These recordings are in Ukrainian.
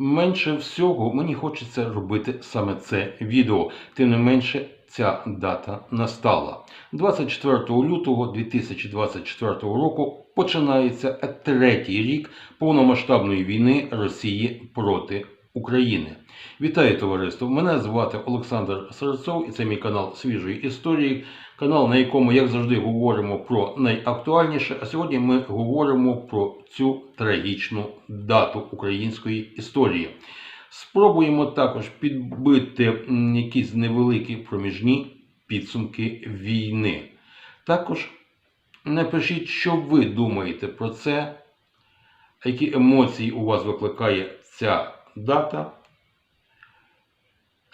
Менше всього мені хочеться робити саме це відео. Тим не менше, ця дата настала. 24 лютого 2024 року починається третій рік повномасштабної війни Росії проти України. Вітаю товариство! Мене звати Олександр Серцов і це мій канал свіжої історії. Канал, на якому, як завжди, говоримо про найактуальніше. А сьогодні ми говоримо про цю трагічну дату української історії. Спробуємо також підбити якісь невеликі проміжні підсумки війни. Також напишіть, що ви думаєте про це, які емоції у вас викликає ця дата.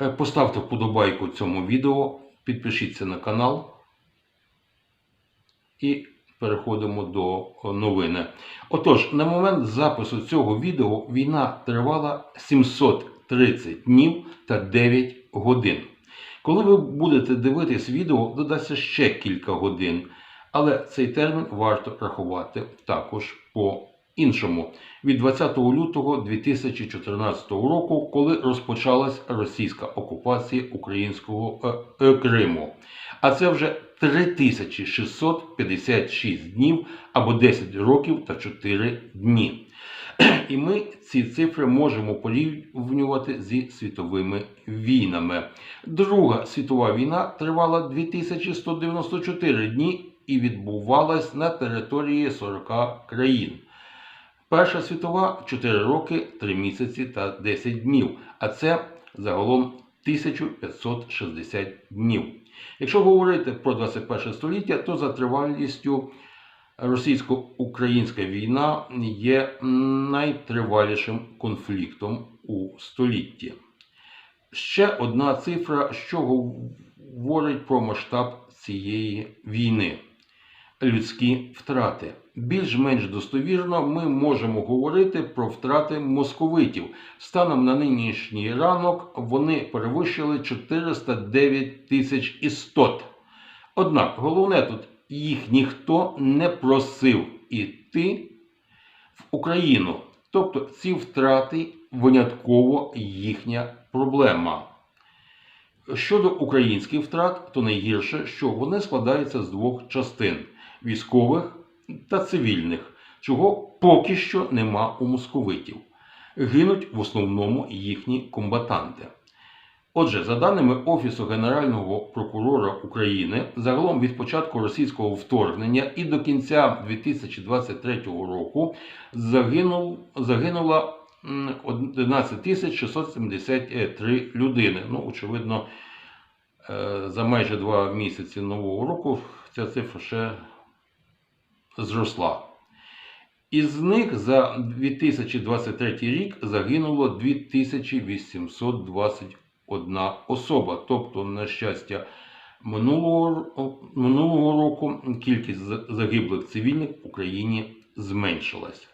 Е, Поставте вподобайку цьому відео, підпишіться на канал і переходимо до новини. Отож, на момент запису цього відео війна тривала 730 днів та 9 годин. Коли ви будете дивитись відео, додасться ще кілька годин, але цей термін варто рахувати також по іншому. Від 20 лютого 2014 року, коли розпочалась російська окупація українського е, е, Криму. А це вже 3656 днів або 10 років та 4 дні. І ми ці цифри можемо порівнювати зі світовими війнами. Друга світова війна тривала 2194 дні і відбувалась на території 40 країн. Перша світова 4 роки, 3 місяці та 10 днів, а це загалом 1560 днів. Якщо говорити про 21 століття, то за тривалістю російсько-українська війна є найтривалішим конфліктом у столітті. Ще одна цифра, що говорить про масштаб цієї війни. Людські втрати. Більш-менш достовірно ми можемо говорити про втрати московитів. Станом на нинішній ранок вони перевищили 409 тисяч істот. Однак головне тут їх ніхто не просив іти в Україну. Тобто ці втрати винятково їхня проблема. Щодо українських втрат, то найгірше, що вони складаються з двох частин військових та цивільних, чого поки що нема у московитів. Гинуть в основному їхні комбатанти. Отже, за даними Офісу Генерального прокурора України, загалом від початку російського вторгнення і до кінця 2023 року загинув, загинуло м, 11 673 людини. Ну, очевидно, е, за майже два місяці нового року ця цифра ще зросла. Із них за 2023 рік загинуло 2821 особа. Тобто, на щастя, минулого, минулого року кількість загиблих цивільних в Україні зменшилась.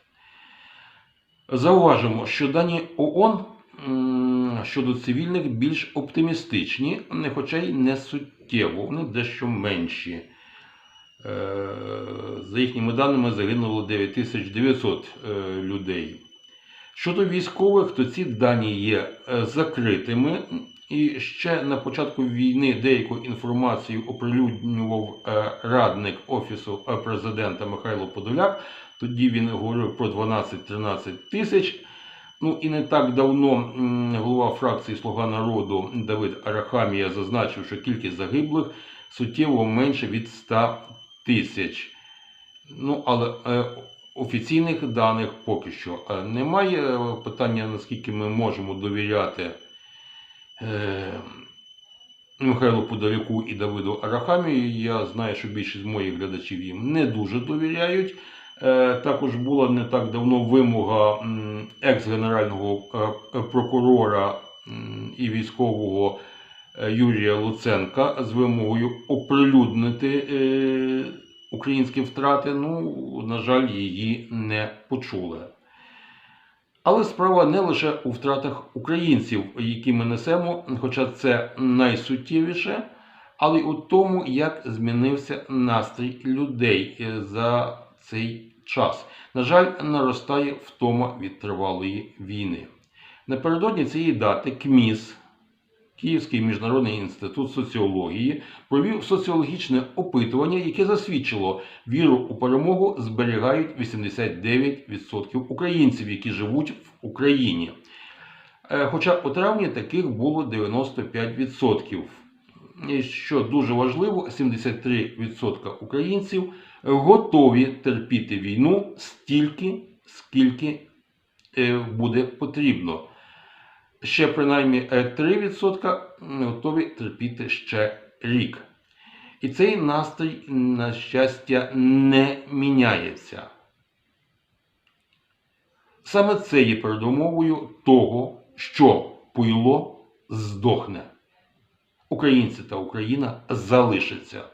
Зауважимо, що дані ООН щодо цивільних більш оптимістичні, хоча й не суттєво, вони дещо менші. Е, За їхніми даними загинуло 9900 е, людей. Щодо військових, то ці дані є е, закритими. І ще на початку війни деяку інформацію оприлюднював радник Офісу президента Михайло Подоляк. Тоді він говорив про 12-13 тисяч. Ну і не так давно голова фракції Слуга народу Давид Арахамія зазначив, що кількість загиблих суттєво менше від 100 тисяч. Ну, але е, офіційних даних поки що е, немає. Е, Питання, наскільки ми можемо довіряти Михайлу Подоляку і Давиду Арахамію. Я знаю, що більшість моїх глядачів їм не дуже довіряють. Також була не так давно вимога екс-генерального прокурора і військового Юрія Луценка з вимогою оприлюднити е, українські втрати. Ну, на жаль, її не почули. Але справа не лише у втратах українців, які ми несемо, хоча це найсуттєвіше, але й у тому, як змінився настрій людей е, за цей час. На жаль, наростає втома від тривалої війни. Напередодні цієї дати КМІС, Київський міжнародний інститут соціології, провів соціологічне опитування, яке засвідчило, віру у перемогу зберігають 89% українців, які живуть в Україні. Е, Хоча у травні таких було 95%. Що дуже важливо, 73% українців готові терпіти війну стільки, скільки е, буде потрібно. Ще принаймні е, 3% готові терпіти ще рік. І цей настрій, на щастя, не міняється. Саме це є передумовою того, що пуйло здохне. Українці та Україна залишаться.